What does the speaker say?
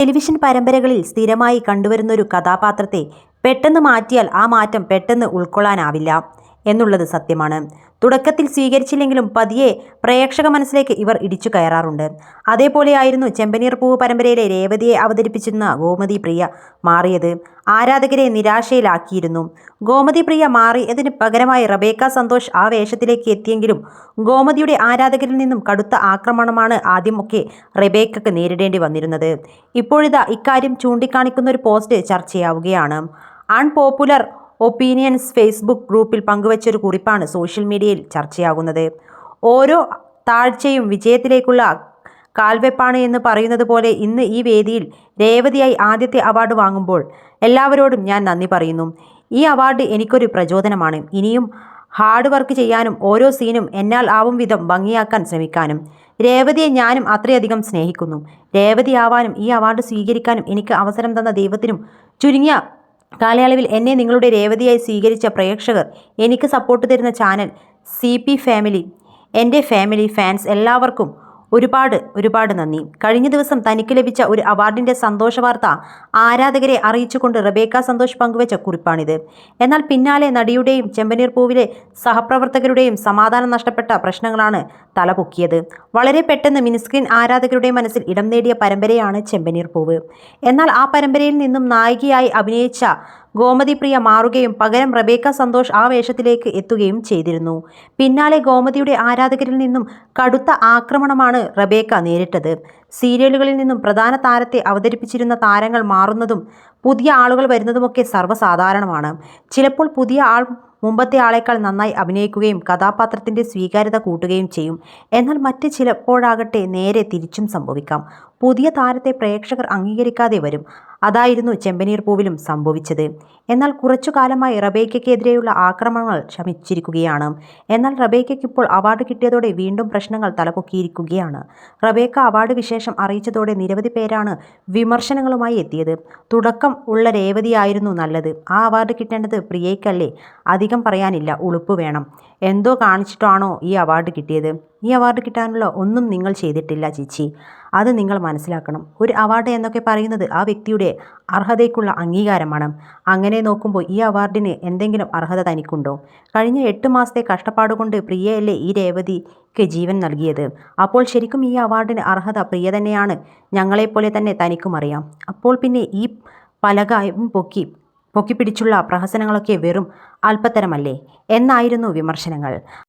Television പരമ്പരകളിൽ സ്ഥിരമായി കണ്ടുവരുന്നൊരു കഥാപാത്രത്തെ പെട്ടെന്ന് മാറ്റിയാൽ ആ മാറ്റം പെട്ടെന്ന് ഉൾക്കൊള്ളാനാവില്ല. എന്നുള്ളത് സത്യമാണ്. തുടക്കത്തിൽ സ്വീകരിച്ചില്ലെങ്കിലും പതിയെ പ്രേക്ഷക മനസ്സിലേക്ക് ഇവർ ഇടിച്ചു കയറാറുണ്ട്. അതേപോലെയായിരുന്നു ചെമ്പനീർ പൂവ് പരമ്പരയിലെ രേവതിയെ അവതരിപ്പിച്ചിരുന്ന ഗോമതി പ്രിയ മാറിയത്. ആരാധകരെ നിരാശയിലാക്കിയിരുന്നു. ഗോമതി പ്രിയ മാറിയതിന് പകരമായി റബേക്ക സന്തോഷ് ആ വേഷത്തിലേക്ക് എത്തിയെങ്കിലും ഗോമതിയുടെ ആരാധകരിൽ നിന്നും കടുത്ത ആക്രമണമാണ് ആദ്യമൊക്കെ റബേക്കക്ക് നേരിടേണ്ടി വന്നിരുന്നത്. ഇപ്പോഴിതാ ഇക്കാര്യം ചൂണ്ടിക്കാണിക്കുന്ന ഒരു പോസ്റ്റ് ചർച്ചയാവുകയാണ്. അൺപോപ്പുലർ ഒപ്പീനിയൻസ് ഫേസ്ബുക്ക് ഗ്രൂപ്പിൽ പങ്കുവച്ചൊരു കുറിപ്പാണ് സോഷ്യൽ മീഡിയയിൽ ചർച്ചയാകുന്നത്. ഓരോ താഴ്ചയും വിജയത്തിലേക്കുള്ള കാൽവെപ്പാണ് എന്ന് പറയുന്നത് പോലെ ഇന്ന് ഈ വേദിയിൽ രേവതിയായി ആദ്യത്തെ അവാർഡ് വാങ്ങുമ്പോൾ എല്ലാവരോടും ഞാൻ നന്ദി പറയുന്നു. ഈ അവാർഡ് എനിക്കൊരു പ്രചോദനമാണ്. ഇനിയും ഹാർഡ് വർക്ക് ചെയ്യാനും ഓരോ സീനും എന്നാൽ ആവും വിധം ഭംഗിയാക്കാൻ ശ്രമിക്കാനും. രേവതിയെ ഞാനും അത്രയധികം സ്നേഹിക്കുന്നു. രേവതി ആവാനും ഈ അവാർഡ് സ്വീകരിക്കാനും എനിക്ക് അവസരം തന്ന ദൈവത്തിനും ചുരുങ്ങിയ കാലയളവിൽ എന്നെ നിങ്ങളുടെ രേവതിയായി സ്വീകരിച്ച പ്രേക്ഷകർ എനിക്ക് സപ്പോർട്ട് തരുന്ന ചാനൽ സി ഫാമിലി എന്റെ ഫാമിലി ഫാൻസ് എല്ലാവർക്കും ഒരുപാട് ഒരുപാട് നന്ദി. കഴിഞ്ഞ ദിവസം തനിക്ക് ലഭിച്ച ഒരു അവാർഡിന്റെ സന്തോഷ വാർത്ത ആരാധകരെ അറിയിച്ചുകൊണ്ട് റബേക്ക സന്തോഷ് പങ്കുവച്ച കുറിപ്പാണിത്. എന്നാൽ പിന്നാലെ നടിയുടെയും ചെമ്പനീർ പൂവിലെ സഹപ്രവർത്തകരുടെയും സമാധാനം നഷ്ടപ്പെട്ട പ്രശ്നങ്ങളാണ് തലപൊക്കിയത്. വളരെ പെട്ടെന്ന് മിനിസ്ക്രീൻ ആരാധകരുടെ മനസ്സിൽ ഇടം നേടിയ പരമ്പരയാണ് ചെമ്പനീർ പൂവ്. എന്നാൽ ആ പരമ്പരയിൽ നിന്നും നായികയായി അഭിനയിച്ച ഗോമതി പ്രിയ മാറുകയും പകരം റബേക്ക സന്തോഷ് ആ വേഷത്തിലേക്ക് എത്തുകയും ചെയ്തിരുന്നു. പിന്നാലെ ഗോമതിയുടെ ആരാധകരിൽ നിന്നും കടുത്ത ആക്രമണമാണ് റബേക്ക നേരിട്ടത്. സീരിയലുകളിൽ നിന്നും പ്രധാന താരത്തെ അവതരിപ്പിച്ചിരുന്ന താരങ്ങൾ മാറുന്നതും പുതിയ ആളുകൾ വരുന്നതുമൊക്കെ സർവസാധാരണമാണ്. ചിലപ്പോൾ പുതിയ ആൾ മുമ്പത്തെ ആളേക്കാൾ നന്നായി അഭിനയിക്കുകയും കഥാപാത്രത്തിന്റെ സ്വീകാര്യത കൂട്ടുകയും ചെയ്യും. എന്നാൽ മറ്റ് ചിലപ്പോഴാകട്ടെ നേരെ തിരിച്ചും സംഭവിക്കാം. പുതിയ താരത്തെ പ്രേക്ഷകർ അംഗീകരിക്കാതെ വരും. അതായിരുന്നു ചെമ്പനീർ പൂവിലും സംഭവിച്ചത്. എന്നാൽ കുറച്ചു കാലമായി റബേക്കയ്ക്കെതിരെയുള്ള ആക്രമണങ്ങൾ ശമിച്ചിരിക്കുകയാണ്. എന്നാൽ റബേക്കയ്ക്ക് ഇപ്പോൾ അവാർഡ് കിട്ടിയതോടെ വീണ്ടും പ്രശ്നങ്ങൾ തലപൊക്കിയിരിക്കുകയാണ്. റബേക്ക അവാർഡ് വിശേഷം അറിയിച്ചതോടെ നിരവധി പേരാണ് വിമർശനങ്ങളുമായി എത്തിയത്. തുടക്കം ഉള്ള രേവതിയായിരുന്നു നല്ലത്. ആ അവാർഡ് കിട്ടേണ്ടത് പ്രിയയ്ക്കല്ലേ? അധികം പറയാനില്ല. ഉളുപ്പ് വേണം. എന്തോ കാണിച്ചിട്ടാണോ ഈ അവാർഡ് കിട്ടിയത്? ഈ അവാർഡ് കിട്ടാനുള്ള ഒന്നും നിങ്ങൾ ചെയ്തിട്ടില്ല ചേച്ചി. അത് നിങ്ങൾ മനസ്സിലാക്കണം. ഒരു അവാർഡ് എന്നൊക്കെ പറയുന്നത് ആ വ്യക്തിയുടെ അർഹതയ്ക്കുള്ള അംഗീകാരമാണ്. അങ്ങനെ നോക്കുമ്പോൾ ഈ അവാർഡിന് എന്തെങ്കിലും അർഹത തനിക്കുണ്ടോ? കഴിഞ്ഞ എട്ട് മാസത്തെ കഷ്ടപ്പാട് കൊണ്ട് പ്രിയയല്ലേ ഈ രേവതിക്ക് ജീവൻ നൽകിയത്. അപ്പോൾ ശരിക്കും ഈ അവാർഡിന് അർഹത പ്രിയ തന്നെയാണ്. ഞങ്ങളെപ്പോലെ തന്നെ തനിക്കും അറിയാം. അപ്പോൾ പിന്നെ ഈ പലകായും പൊക്കി പൊക്കിപ്പിടിച്ചുള്ള പ്രഹസനങ്ങളൊക്കെ വെറും അല്പത്തരമല്ലേ? എന്നായിരുന്നു വിമർശനങ്ങൾ.